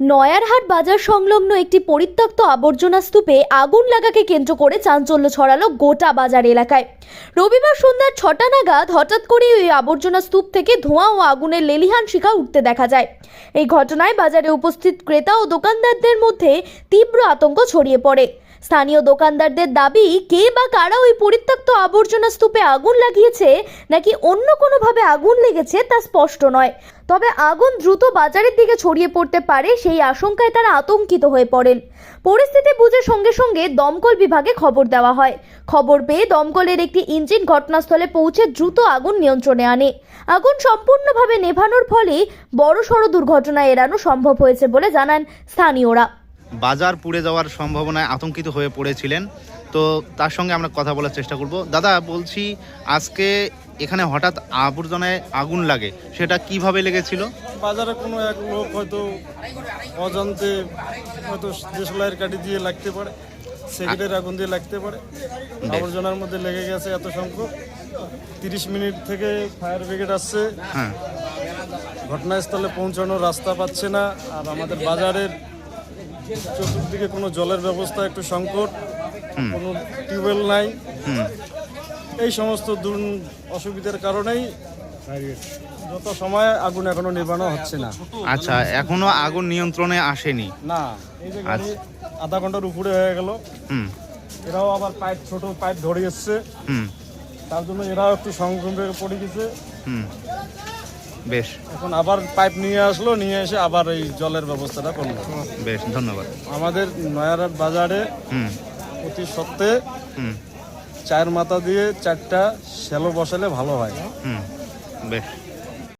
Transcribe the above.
নয়ারহাট বাজার সংলগ্ন একটি পরিত্যক্ত আবর্জনা স্তূপে আগুন লাগাকে কেন্দ্র করে চাঞ্চল্য ছড়ালো গোটা বাজার এলাকায়। রবিবার সন্ধ্যার ছটা নাগাদ হঠাৎ করেই ওই আবর্জনা স্তূপ থেকে ধোঁয়া ও আগুনের লেলিহান শিখা উঠতে দেখা যায়। এই ঘটনায় বাজারে উপস্থিত ক্রেতা ও দোকানদারদের মধ্যে তীব্র আতঙ্ক ছড়িয়ে পড়ে। স্থানীয় দোকানদারদের দাবি, কে বা কারা ওই পরিত্যক্ত আবর্জনা স্তূপে আগুন লাগিয়েছে, নাকি অন্য কোনোভাবে আগুন লেগেছে তা স্পষ্ট নয়। তবে আগুন দ্রুত বাজারের দিকে ছড়িয়ে পড়তে পারে সেই আশঙ্কায় তারা আতঙ্কিত হয়ে পড়েন। পরিস্থিতি বুঝে সঙ্গে সঙ্গে দমকল বিভাগে খবর দেওয়া হয়। খবর পেয়ে দমকলের একটি ইঞ্জিন ঘটনাস্থলে পৌঁছে দ্রুত আগুন নিয়ন্ত্রণে আনে। আগুন সম্পূর্ণভাবে নেভানোর ফলে বড়সড় দুর্ঘটনা এড়ানো সম্ভব হয়েছে বলে জানান স্থানীয়রা। বাজার পুড়ে যাওয়ার সম্ভাবনায় আতঙ্কিত হয়ে পড়েছিলেন। তো তার সঙ্গে আমরা কথা বলার চেষ্টা করব। দাদা বলছি আজকে এখানে হঠাৎ আবর্জনায় আগুন লাগে সেটা কীভাবে লেগেছিল? বাজারে কোনো এক লোক হয়তো অজান্তে হয়তো দেশলাইয়ের কাঠি দিয়ে লাগতে পারে সেকেন্ডের আগুন দিয়ে লাগতে পারে। আবর্জনার মধ্যে লেগে গেছে এত সংখ্যক। তিরিশ মিনিট থেকে ফায়ার ব্রিগেড আসছে। হ্যাঁ। ঘটনাস্থলে পৌঁছানোর রাস্তা পাচ্ছে না। আর আমাদের বাজারের চতুর্দিকে কোনো জলের ব্যবস্থা একটু সংকট কোনো টিউবওয়েল নাই। এই সমস্ত দুর অসুবিধার কারণেই যত সময় আগুন এখনও নির্বাণ হচ্ছে না। আচ্ছা এখনও আগুন নিয়ন্ত্রণে আসেনি? না এই যে গাড়ি আধা ঘণ্টার উপরে হয়ে গেল। হুম। এরাও আবার পাইপ ছোট পাইপ ধরে এসছে। হুম। তার জন্য এরাও একটু সংক্রমে পড়ে গেছে। বেশ। এখন আবার পাইপ নিয়ে আসলো নিয়ে এসে আবার এই জলের ব্যবস্থাটা করল। বেশ ধন্যবাদ। আমাদের নয়ারহাট বাজারে অতি সত্ত্বে চায়ের মাথা দিয়ে চারটা শ্যালো বসালে ভালো হয়। বেশ।